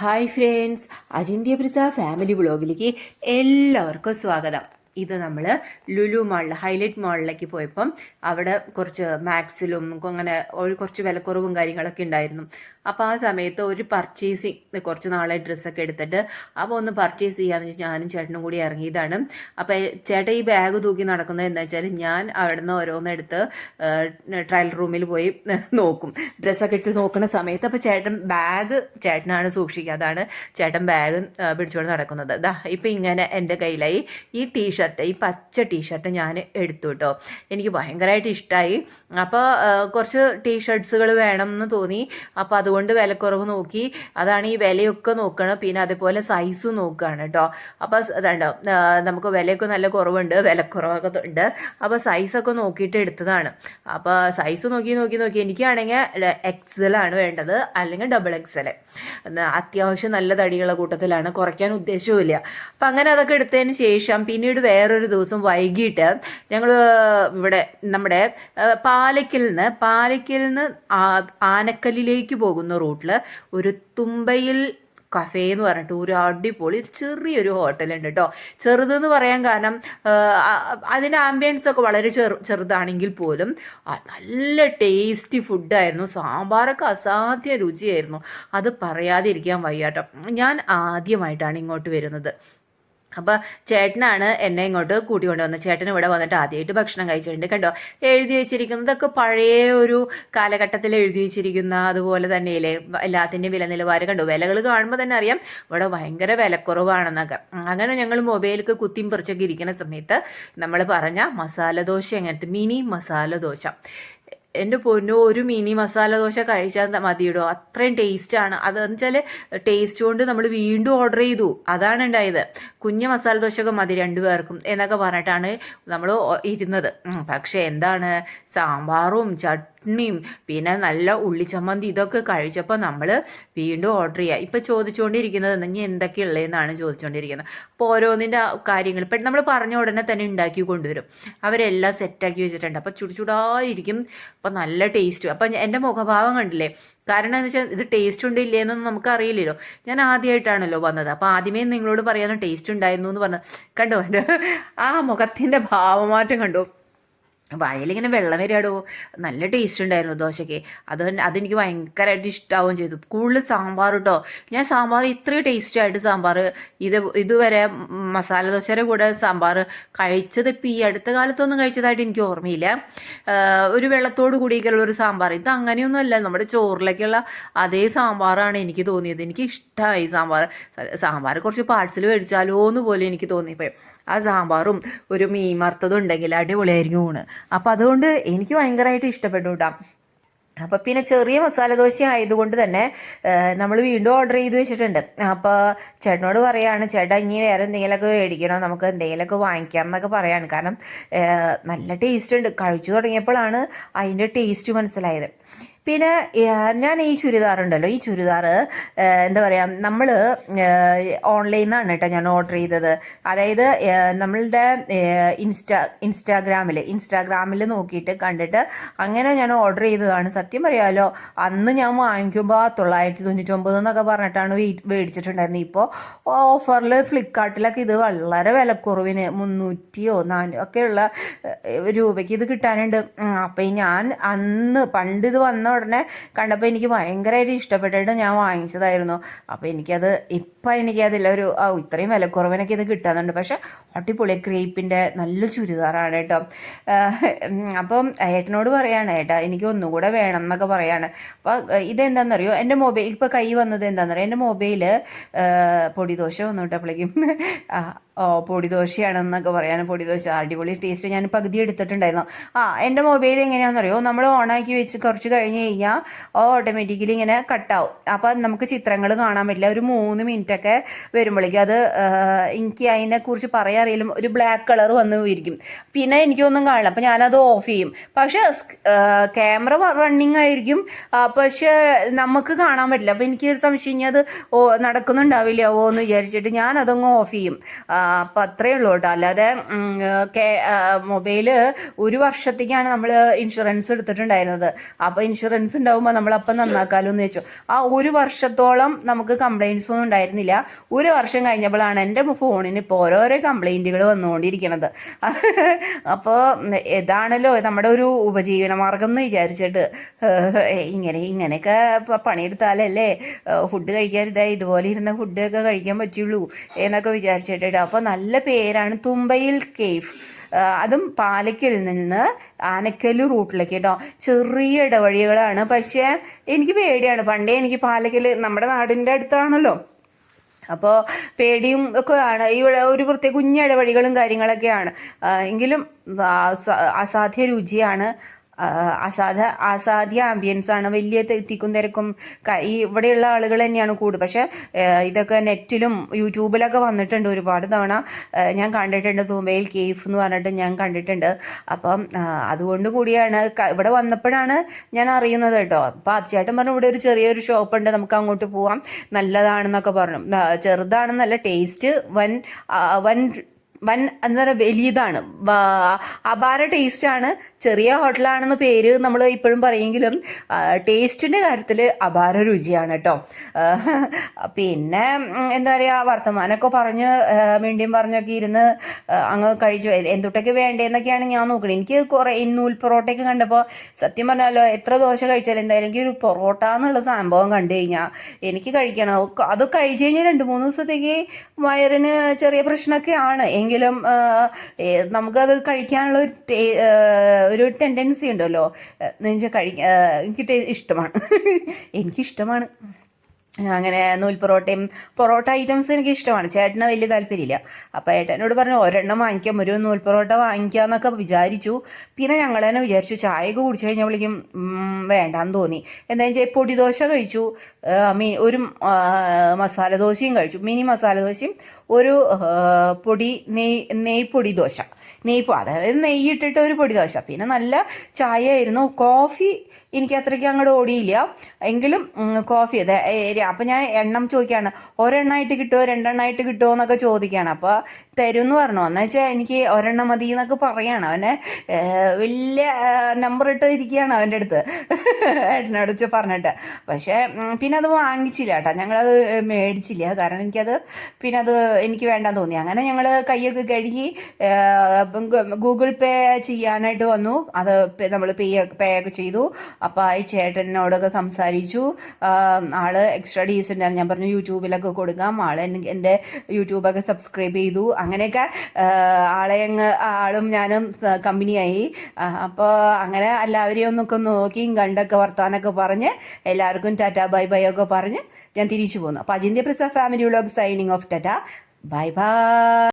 Hi friends അജിന്ത്യ പ്രസ family വ്ളോഗിലേക്ക് എല്ലാവർക്കും സ്വാഗതം. ഇത് നമ്മൾ ലുലു മാളിൽ ഹൈലൈറ്റ് മാളിലേക്ക് പോയപ്പം അവിടെ കുറച്ച് മാക്സിലും അങ്ങനെ ഒരു കുറച്ച് വിലക്കുറവും കാര്യങ്ങളൊക്കെ ഉണ്ടായിരുന്നു. അപ്പോൾ ആ സമയത്ത് ഒരു പർച്ചേസിങ് കുറച്ച് നാളെ ഡ്രസ്സൊക്കെ എടുത്തിട്ട് അപ്പോൾ ഒന്ന് പർച്ചേസ് ചെയ്യാന്ന് വെച്ചാൽ ഞാനും ചേട്ടനും കൂടി ഇറങ്ങിയതാണ്. അപ്പോൾ ചേട്ടൻ ഈ ബാഗ് തൂക്കി നടക്കുന്നത് എന്താ വെച്ചാൽ ഞാൻ അവിടെ നിന്ന് ഓരോന്നെടുത്ത് ട്രയൽ റൂമിൽ പോയി നോക്കും. ഡ്രസ്സൊക്കെ ഇട്ട് നോക്കുന്ന സമയത്ത് അപ്പോൾ ചേട്ടൻ ബാഗ് ചേട്ടനാണ് സൂക്ഷിക്കുക അതാണ് ചേട്ടൻ ബാഗ് പിടിച്ചുകൊണ്ട് നടക്കുന്നത്. ഇപ്പം ഇങ്ങനെ എന്റെ കയ്യിലായി. ഈ ടീഷർട്ട് ഈ പച്ച ടീഷർട്ട് ഞാൻ എടുത്തു കേട്ടോ എനിക്ക് ഭയങ്കരമായിട്ട് ഇഷ്ടമായി അപ്പോൾ കുറച്ച് ടീഷർട്ട്സുകൾ വേണം എന്ന് തോന്നി. അപ്പോൾ അതുകൊണ്ട് വിലക്കുറവ് നോക്കി. അതാണ് ഈ വിലയൊക്കെ നോക്കണം. പിന്നെ അതേപോലെ സൈസും നോക്കുകയാണ് കേട്ടോ അപ്പോൾ അതാണ് നമുക്ക് വിലയൊക്കെ നല്ല കുറവുണ്ട്. വിലക്കുറവൊക്കെ ഉണ്ട്. അപ്പോൾ സൈസൊക്കെ നോക്കിയിട്ട് എടുത്തതാണ്. അപ്പോൾ സൈസ് നോക്കി നോക്കി നോക്കി. എനിക്കാണെങ്കിൽ എക്സൽ ആണ് വേണ്ടത്. അല്ലെങ്കിൽ ഡബിൾ എക്സൽ അത്യാവശ്യം നല്ല തടിയുള്ള കൂട്ടത്തിലാണ്. കുറയ്ക്കാൻ ഉദ്ദേശവുമില്ല. അപ്പം അങ്ങനെ അതൊക്കെ എടുത്തതിന് ശേഷം പിന്നീട് വേറൊരു ദിവസം വൈകിട്ട് ഞങ്ങൾ ഇവിടെ നമ്മുടെ പാലയ്ക്കിൽ നിന്ന് പാലയ്ക്കിൽ നിന്ന് ആനക്കല്ലിലേക്ക് പോകുന്ന റൂട്ടിൽ ഒരു തുമ്പയിൽ കഫേ എന്ന് പറഞ്ഞിട്ട് ഒരു അടിപൊളി ചെറിയൊരു ഹോട്ടലുണ്ട് കേട്ടോ ചെറുതെന്ന് പറയാൻ കാരണം അതിന്റെ ആംബിയൻസ് ഒക്കെ വളരെ ചെറു ചെറുതാണെങ്കിൽ പോലും നല്ല ടേസ്റ്റി ഫുഡായിരുന്നു സാമ്പാറൊക്കെ അസാധ്യ രുചിയായിരുന്നു. അത് പറയാതിരിക്കാൻ വയ്യാട്ടോ. ഞാൻ ആദ്യമായിട്ടാണ് ഇങ്ങോട്ട് വരുന്നത്. അപ്പോൾ ചേട്ടനാണ് എന്നെ ഇങ്ങോട്ട് കൂട്ടിക്കൊണ്ട് വന്നത്. ചേട്ടൻ ഇവിടെ വന്നിട്ട് ആദ്യമായിട്ട് ഭക്ഷണം കഴിച്ചിട്ടുണ്ട്. കണ്ടോ? എഴുതി വെച്ചിരിക്കുന്നതൊക്കെ പഴയ ഒരു കാലഘട്ടത്തിൽ എഴുതി വെച്ചിരിക്കുന്ന അതുപോലെ തന്നെയല്ലേ? എല്ലാത്തിന്റെയും വില നിലവാരം കണ്ടോ? വിലകൾ കാണുമ്പോൾ തന്നെ അറിയാം. ഇവിടെ ഭയങ്കര വിലക്കുറവാണെന്നൊക്കെ. അങ്ങനെ ഞങ്ങൾ മൊബൈലൊക്കെ കുത്തിയും പറിച്ചൊക്കെ ഇരിക്കുന്ന സമയത്ത് നമ്മൾ പറഞ്ഞ മസാല ദോശ എങ്ങനത്തെ? മിനി മസാല ദോശ. എന്റെ പൊന്നു ഒരു മിനി മസാല ദോശ കഴിച്ചാൽ മതിയിടോ. അത്രയും ടേസ്റ്റാണ്. അതെന്ന് വെച്ചാൽ ടേസ്റ്റ് കൊണ്ട് നമ്മൾ വീണ്ടും ഓർഡർ ചെയ്തു. അതാണ് ഉണ്ടായത്. കുഞ്ഞ മസാല ദോശയൊക്കെ മതി രണ്ടുപേർക്കും എന്നൊക്കെ പറഞ്ഞിട്ടാണ് നമ്മൾ ഇരുന്നത്. പക്ഷേ എന്താണ്? സാമ്പാറും ചട്നിയും പിന്നെ നല്ല ഉള്ളി ചമ്മന്തി ഇതൊക്കെ കഴിച്ചപ്പോൾ നമ്മൾ വീണ്ടും ഓർഡർ ചെയ്യുക ഇപ്പം ചോദിച്ചുകൊണ്ടിരിക്കുന്നത് ഇനി എന്തൊക്കെയുള്ളതെന്നാണ് ചോദിച്ചുകൊണ്ടിരിക്കുന്നത് അപ്പോൾ ഓരോന്നിന്റെ കാര്യങ്ങൾ ഇപ്പം നമ്മൾ പറഞ്ഞ ഉടനെ തന്നെ ഉണ്ടാക്കി കൊണ്ടുവരും. അവരെല്ലാം സെറ്റാക്കി വെച്ചിട്ടുണ്ട്. അപ്പോൾ ചുടുചുടായിരിക്കും അപ്പോൾ നല്ല ടേസ്റ്റ് അപ്പം എന്റെ മുഖഭാവം കണ്ടില്ലേ? കാരണം എന്ന് വെച്ചാൽ ഇത് ടേസ്റ്റ് ഉണ്ട് ഇല്ലേന്നൊന്നും നമുക്ക് അറിയില്ലല്ലോ ഞാൻ ആദ്യമായിട്ടാണല്ലോ വന്നത്. അപ്പോൾ ആദ്യമേ നിങ്ങളോട് പറയാനും ടേസ്റ്റ് ഉണ്ടായിരുന്നു എന്ന് പറഞ്ഞത് കണ്ടോ? എന്റെ ആ മുഖത്തിന്റെ ഭാവമാറ്റം കണ്ടോ. വയലിങ്ങനെ വെള്ളം വരികയാടോ? നല്ല ടേസ്റ്റ് ഉണ്ടായിരുന്നു ദോശയ്ക്ക്. അത് അതെനിക്ക് ഭയങ്കരമായിട്ട് ഇഷ്ടമാവുകയും ചെയ്തു. കൂടുതൽ സാമ്പാർ കേട്ടോ ഞാൻ സാമ്പാർ ഇത്രയും ടേസ്റ്റായിട്ട് സാമ്പാർ ഇത് ഇതുവരെ മസാല ദോശയുടെ കൂടെ സാമ്പാർ കഴിച്ചത് ഇപ്പം ഈ അടുത്ത കാലത്തൊന്നും കഴിച്ചതായിട്ട് എനിക്ക് ഓർമ്മയില്ല. ഒരു വെള്ളത്തോട് കൂടിയൊക്കെയുള്ള ഒരു സാമ്പാർ. ഇത് അങ്ങനെയൊന്നുമല്ല നമ്മുടെ ചോറിലേക്കുള്ള അതേ സാമ്പാറാണ് എനിക്ക് തോന്നിയത്. എനിക്ക് ഇഷ്ടമായി സാമ്പാർ. സാമ്പാർ കുറച്ച് പാഴ്സൽ മേടിച്ചാലോ എന്ന് പോലും എനിക്ക് തോന്നിപ്പോയി. ആ സാമ്പാറും ഒരു മീൻ വറുത്തതും ഉണ്ടെങ്കിൽ അടിപൊളിയായിരിക്കും ഊണ്. അപ്പോൾ അതുകൊണ്ട് എനിക്ക് ഭയങ്കരമായിട്ട് ഇഷ്ടപ്പെട്ടു കേട്ടോ അപ്പോൾ പിന്നെ ചെറിയ മസാല ദോശ ആയതുകൊണ്ട് തന്നെ നമ്മൾ വീണ്ടും ഓർഡർ ചെയ്ത് വെച്ചിട്ടുണ്ട്. അപ്പോൾ ചേട്ടനോട് പറയാണ് ചേട്ടാ ഇനി വേറെ എന്തെങ്കിലുമൊക്കെ മേടിക്കണോ? നമുക്ക് എന്തെങ്കിലുമൊക്കെ വാങ്ങിക്കാം എന്നൊക്കെ പറയാണ്. കാരണം നല്ല ടേസ്റ്റ് ഉണ്ട്. കഴിച്ചു തുടങ്ങിയപ്പോഴാണ് അതിന്റെ ടേസ്റ്റ് മനസ്സിലായത്. പിന്നെ ഞാൻ ഈ ചുരിദാർ ഉണ്ടല്ലോ ഈ ചുരിദാർ എന്താ പറയുക നമ്മൾ ഓൺലൈനിൽ നിന്നാണ് കേട്ടോ ഞാൻ ഓർഡർ ചെയ്തത്. അതായത് നമ്മളുടെ ഇൻസ്റ്റാ ഇൻസ്റ്റാഗ്രാമിൽ ഇൻസ്റ്റാഗ്രാമിൽ നോക്കിയിട്ട് കണ്ടിട്ട് അങ്ങനെ ഞാൻ ഓർഡർ ചെയ്തതാണ്. സത്യം പറയാമല്ലോ അന്ന് ഞാൻ വാങ്ങിക്കുമ്പോൾ തൊള്ളായിരത്തി തൊണ്ണൂറ്റൊമ്പത് എന്നൊക്കെ പറഞ്ഞിട്ടാണ് മേടിച്ചിട്ടുണ്ടായിരുന്നത് ഇപ്പോൾ ഓഫറിൽ ഫ്ലിപ്കാർട്ടിലൊക്കെ ഇത് വളരെ വിലക്കുറവിന് മുന്നൂറ്റിയോ നാനോ ഒക്കെയുള്ള രൂപയ്ക്ക് ഇത് കിട്ടാനുണ്ട്. അപ്പം ഞാൻ അന്ന് പണ്ട് ഇത് വന്ന ഉടനെ കണ്ടപ്പോൾ എനിക്ക് ഭയങ്കരമായിട്ട് ഇഷ്ടപ്പെട്ടിട്ട് ഞാൻ വാങ്ങിച്ചതായിരുന്നു. അപ്പോൾ എനിക്കത് ഇപ്പം എനിക്കതില്ല ഒരു ഇത്രയും വിലക്കുറവിനൊക്കെ ഇത് കിട്ടാറുണ്ട് പക്ഷെ അടിപൊളി ക്രീപ്പിന്റെ നല്ല ചുരിദാറാണ് കേട്ടോ. അപ്പം ഏട്ടനോട് പറയാണ് ഏട്ടാ എനിക്ക് ഒന്നുകൂടെ വേണം എന്നൊക്കെ പറയാണ്. അപ്പോൾ ഇതെന്താണെന്നറിയോ എന്റെ മൊബൈൽ ഇപ്പോൾ കൈ വന്നത് എന്താണെന്നറിയോ എന്റെ മൊബൈൽ പൊടിദോശ വന്നു കേട്ടപ്പോഴേക്കും ഓ പൊടിദോശയാണെന്നൊക്കെ പറയാണ് പൊടിദോശ. അടിപൊളി ടേസ്റ്റ്. ഞാൻ പകുതി എടുത്തിട്ടുണ്ടായിരുന്നു. ആ എന്റെ മൊബൈൽ എങ്ങനെയാണെന്നറിയോ നമ്മൾ ഓണാക്കി വെച്ച് കുറച്ച് കഴിഞ്ഞ് കഴിഞ്ഞാൽ ഓട്ടോമാറ്റിക്കലി ഇങ്ങനെ കട്ടാവും അപ്പം നമുക്ക് ചിത്രങ്ങൾ കാണാൻ പറ്റില്ല. ഒരു മൂന്ന് മിനിറ്റ് ഒക്കെ വരുമ്പോഴേക്കും അത് എനിക്ക് അതിനെക്കുറിച്ച് പറയാറിയാലും ഒരു ബ്ലാക്ക് കളർ വന്ന് ഇരിക്കും പിന്നെ എനിക്കൊന്നും കാണില്ല അപ്പം ഞാനത് ഓഫ് ചെയ്യും. പക്ഷേ ക്യാമറ റണ്ണിങ് ആയിരിക്കും. പക്ഷേ നമുക്ക് കാണാൻ പറ്റില്ല. അപ്പം എനിക്ക് ഒരു സംശയം കഴിഞ്ഞാൽ അത് ഓ നടക്കുന്നുണ്ടാവില്ല ഓ എന്ന് വിചാരിച്ചിട്ട് ഞാനതങ്ങ് ഓഫ് ചെയ്യും. അപ്പം അത്രയേ ഉള്ളൂ കേട്ടോ. അല്ലാതെ മൊബൈൽ ഒരു വർഷത്തേക്കാണ് നമ്മൾ ഇൻഷുറൻസ് എടുത്തിട്ടുണ്ടായിരുന്നത്. അപ്പോൾ ഇൻഷുറൻസ് ഇൻഷുറൻസ് ഉണ്ടാവുമ്പോൾ നമ്മൾ അപ്പം നന്നാക്കാലോ എന്ന് വെച്ചു ആ ഒരു വർഷത്തോളം നമുക്ക് കംപ്ലൈൻസ് ഒന്നും ഉണ്ടായിരുന്നില്ല. ഒരു വർഷം കഴിഞ്ഞപ്പോഴാണ് എന്റെ ഫോണിന് ഇപ്പോൾ ഓരോരോ കംപ്ലൈന്റുകൾ വന്നുകൊണ്ടിരിക്കുന്നത് അപ്പോൾ ഇതാണല്ലോ നമ്മുടെ ഒരു ഉപജീവന മാർഗം എന്ന് വിചാരിച്ചിട്ട് ഇങ്ങനെ ഇങ്ങനെയൊക്കെ പണിയെടുത്താലല്ലേ ഫുഡ് കഴിക്കാൻ ഇതാ ഇതുപോലെ ഇരുന്ന ഫുഡൊക്കെ കഴിക്കാൻ പറ്റുള്ളൂ എന്നൊക്കെ വിചാരിച്ചിട്ട്. അപ്പോൾ നല്ല പേരാണ് തുമ്പയിൽ കേഫ്. അതും പാലയ്ക്കൽ നിന്ന് ആനക്കല്ലു റൂട്ടിലേക്ക് കേട്ടോ. ചെറിയ ഇടവഴികളാണ്. പക്ഷേ എനിക്ക് പേടിയാണ്. പണ്ടേ എനിക്ക് പാലയ്ക്കൽ നമ്മുടെ നാടിന്റെ അടുത്താണല്ലോ. അപ്പോൾ പേടിയും ഒക്കെ ആണ് ഇവിടെ ഒരു പ്രത്യേക കുഞ്ഞ ഇടവഴികളും കാര്യങ്ങളൊക്കെയാണ് എങ്കിലും അസ- അസാധ്യ രുചിയാണ് അസാധ അസാധ്യ ആംബിയൻസ് ആണ്. വലിയ തിക്കും തിരക്കും ഈ ഇവിടെയുള്ള ആളുകൾ തന്നെയാണ് കൂടുതൽ പക്ഷേ ഇതൊക്കെ നെറ്റിലും യൂട്യൂബിലൊക്കെ വന്നിട്ടുണ്ട് ഒരുപാട് തവണ. ഞാൻ കണ്ടിട്ടുണ്ട് തൂമ്പയിൽ കേഫ് എന്ന് പറഞ്ഞിട്ട് ഞാൻ കണ്ടിട്ടുണ്ട്. അപ്പം അതുകൊണ്ട് കൂടിയാണ് ഇവിടെ വന്നപ്പോഴാണ് ഞാൻ അറിയുന്നത് കേട്ടോ. അപ്പം ആദ്യമായിട്ടും പറഞ്ഞു ഇവിടെ ഒരു ചെറിയൊരു ഷോപ്പ് ഉണ്ട്. നമുക്ക് അങ്ങോട്ട് പോവാം. നല്ലതാണെന്നൊക്കെ പറഞ്ഞു. ചെറുതാണെന്നല്ല ടേസ്റ്റ് വൻ വൻ വൻ എന്താ പറയുക വലിയതാണ് അപാര ടേസ്റ്റാണ് ചെറിയ ഹോട്ടലാണെന്ന് പേര് നമ്മൾ ഇപ്പോഴും പറയുമെങ്കിലും ടേസ്റ്റിന്റെ കാര്യത്തിൽ അപാര രുചിയാണ് കേട്ടോ പിന്നെ എന്താ പറയുക വർത്തമാനമൊക്കെ പറഞ്ഞ് മിണ്ടിയും പറഞ്ഞൊക്കെ ഇരുന്ന് അങ്ങ് കഴിച്ചു. എന്തൊട്ടൊക്കെ വേണ്ടതെന്നൊക്കെയാണ് ഞാൻ നോക്കുന്നത് എനിക്ക് കുറേ നൂൽ പൊറോട്ടയൊക്കെ കണ്ടപ്പോൾ സത്യം പറഞ്ഞാലോ എത്ര ദോശ കഴിച്ചാലും എന്തായാലും എനിക്ക് ഒരു പൊറോട്ട എന്നുള്ള സംഭവം കണ്ടു കഴിഞ്ഞാൽ എനിക്ക് കഴിക്കണം. അത് കഴിച്ചു കഴിഞ്ഞാൽ രണ്ട് മൂന്ന് ദിവസത്തേക്ക് വയറിന് ചെറിയ പ്രശ്നമൊക്കെ ആണ് എങ്കിലും നമുക്കത് കഴിക്കാനുള്ള ഒരു ഒരു ടെൻഡൻസി ഉണ്ടല്ലോ. എന്ന് വെച്ചാൽ കഴിക്കാൻ എനിക്ക് ഇഷ്ടമാണ്. എനിക്കിഷ്ടമാണ്. അങ്ങനെ നൂൽ പൊറോട്ടയും പൊറോട്ട ഐറ്റംസ് എനിക്ക് ഇഷ്ടമാണ്. ചേട്ടന് വലിയ താല്പര്യമില്ല. അപ്പോൾ ഏട്ടനോട് പറഞ്ഞു ഒരെണ്ണം വാങ്ങിക്കാം ഒരു നൂൽ പൊറോട്ട വാങ്ങിക്കാമെന്നൊക്കെ വിചാരിച്ചു. പിന്നെ ഞങ്ങൾ തന്നെ വിചാരിച്ചു ചായയൊക്കെ കുടിച്ചു കഴിഞ്ഞപ്പോഴേക്കും വിളിക്കും വേണ്ടാന്ന് തോന്നി. എന്താണെന്ന് വെച്ചാൽ പൊടി ദോശ കഴിച്ചു. മീൻ ഒരു മസാല ദോശയും കഴിച്ചു. മിനി മസാല ദോശയും ഒരു പൊടി നെയ് പൊടി ദോശ. നെയ് പൊ- അതായത് നെയ്യ് ഇട്ടിട്ട് ഒരു പൊടി ദോശ. പിന്നെ നല്ല ചായ ആയിരുന്നു കോഫി എനിക്ക് അത്രയ്ക്ക് അങ്ങോട്ട് ഓടിയില്ല. എങ്കിലും കോഫി അതെ അപ്പം ഞാൻ എണ്ണം ചോദിക്കുകയാണ് ഒരെണ്ണമായിട്ട് കിട്ടുമോ രണ്ടെണ്ണമായിട്ട് കിട്ടുമോ എന്നൊക്കെ ചോദിക്കുകയാണ് അപ്പോൾ തരും എന്ന് പറഞ്ഞു. എന്ന് വെച്ചാൽ എനിക്ക് ഒരെണ്ണം മതി എന്നൊക്കെ പറയാണ്. അവനെ വലിയ നമ്പർ ഇട്ട് ഇരിക്കുകയാണ് അവന്റെ അടുത്ത്. ഏട്ടനോട് വെച്ച് പറഞ്ഞിട്ട്. പക്ഷേ പിന്നെ അത് വാങ്ങിച്ചില്ല കേട്ടോ. ഞങ്ങളത് മേടിച്ചില്ല. കാരണം എനിക്കത് പിന്നെ അത് എനിക്ക് വേണ്ടാന്ന് തോന്നി. അങ്ങനെ ഞങ്ങൾ കൈയൊക്കെ കഴുകി ഗൂഗിൾ പേ ചെയ്യാനായിട്ട് വന്നു. അത് നമ്മൾ പേ പേ ഒക്കെ ചെയ്തു. അപ്പോൾ ഈ ചേട്ടനോടൊക്കെ സംസാരിച്ചു. ആൾ ആൾ എക്സ്ട്രാ ഡീസന്റ് ആണ് ഞാൻ പറഞ്ഞു യൂട്യൂബിലൊക്കെ കൊടുക്കാം. ആൾ എന്റെ യൂട്യൂബൊക്കെ സബ്സ്ക്രൈബ് ചെയ്തു. അങ്ങനെയൊക്കെ ആളെ അങ്ങ് ആളും ഞാനും കമ്പനിയായി. അപ്പോൾ അങ്ങനെ എല്ലാവരെയും ഒന്നൊക്കെ നോക്കിയും കണ്ടൊക്കെ വർത്താനൊക്കെ പറഞ്ഞ് എല്ലാവർക്കും ടാറ്റ ബൈ ബൈ ഒക്കെ പറഞ്ഞ് ഞാൻ തിരിച്ചു പോന്നു. അപ്പോൾ Ajinthya Prasad family vlog signing off tata. Bye bye.